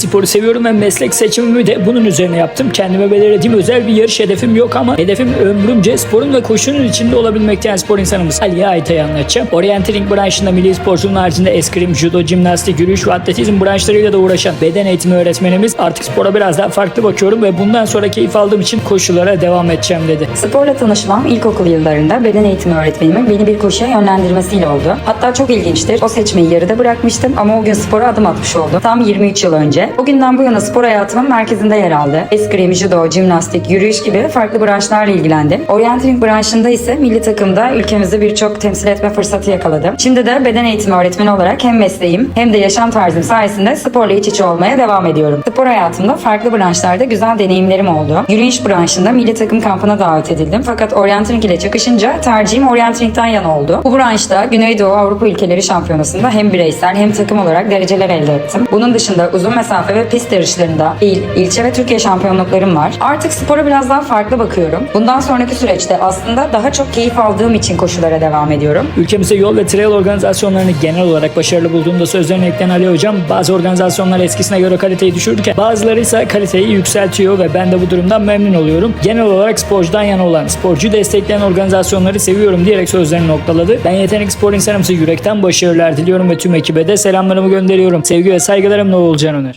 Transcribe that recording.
sporu seviyorum ve meslek seçimimi de bunun üzerine yaptım. Kendime belirlediğim özel bir yarış hedefim yok ama hedefim ömrümce sporun ve koşunun içinde olabilmek diyen spor insanımız Aliye Ayta'yı anlatacağım. Orienteering branşında milli sporcunun haricinde eskrim, judo, jimnastik, yürüyüş ve atletizm branşlarıyla da uğraşan beden eğitimi öğretmenimiz artık spora biraz daha farklı bakıyorum ve bundan sonra keyif aldığım için koşulara devam edeceğim dedi. Sporla tanışmam ilkokul yıllarında beden eğitimi öğretmenimin beni bir koşuya yönlendirmesiyle oldu. Hatta çok ilginçtir. O seçmeyi yarıda bırakmıştım ama o gün spora adım atmış oldum. Tam 23 yıl önce. O günden bu yana spor hayatımın merkezinde yer aldı. Eskrim, judo, jimnastik, yürüyüş gibi farklı branşlarla ilgilendim. Orienteering branşında ise milli takımda ülkemizi birçok temsil etme fırsatı yakaladım. Şimdi de beden eğitimi öğretmeni olarak hem mesleğim hem de yaşam tarzım sayesinde sporla iç içe olmaya devam ediyorum. Spor hayatımda farklı branşlarda güzel deneyimlerim oldu. Yürüyüş branşında milli takım kampına davet edildim. Fakat orienteering ile çakışınca tercihim orienteering'den yana oldu. Bu branşta Güneydoğu Avrupa ülkeleri şampiyonasında hem bireysel hem takım olarak dereceler elde ettim. Bunun dışında uzun mesafe ve pist yarışlarında il, ilçe ve Türkiye şampiyonluklarım var. Artık spora biraz daha farklı bakıyorum. Bundan sonraki süreçte aslında daha çok keyif aldığım için koşulara devam ediyorum. Ülkemizde yol ve trail organizasyonlarını genel olarak başarılı bulduğunda sözlerine ekleyen Ali Hocam bazı organizasyonlar eskisine göre kaliteyi düşürürken bazıları ise kaliteyi yükseltiyor ve ben de bu durumdan memnun oluyorum. Genel olarak sporcudan yana olan, sporcuyu destekleyen organizasyonları seviyorum diyerek sözlerini noktaladı. Ben yetenek spor insanımsa yürekten başarılar diliyorum ve tüm ekibe de selamlarımı gönderiyorum. Sevgi ve saygılarımla Oğulcan Öner.